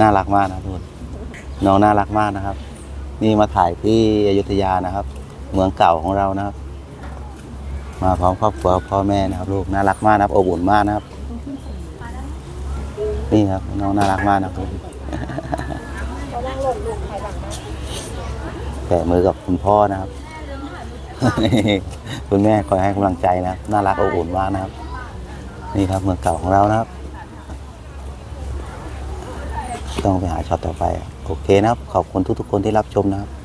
น่ารักมากนะทุกคนน้องน่ารักมากนะครับ นี่มาถ่ายที่อยุธยานะครับ เมืองเก่าของเรานะครับ มาพร้อมครอบครัวพ่อแม่นะครับ ลูกน่ารักมากนะครับอบอุ่นมากนะครับ นี่ครับน้องน่ารักมากนะครับแปะมือกับคุณพ่อนะครับ คุณแม่คอยให้กำลังใจนะครับน่ารักอบอุ่นมากนะครับ นี่ครับเมืองเก่าของเรานะครับ ต้องไปหาช็อตต่อไป โอเคนะครับ ขอบคุณทุกๆคนที่รับชมนะครับ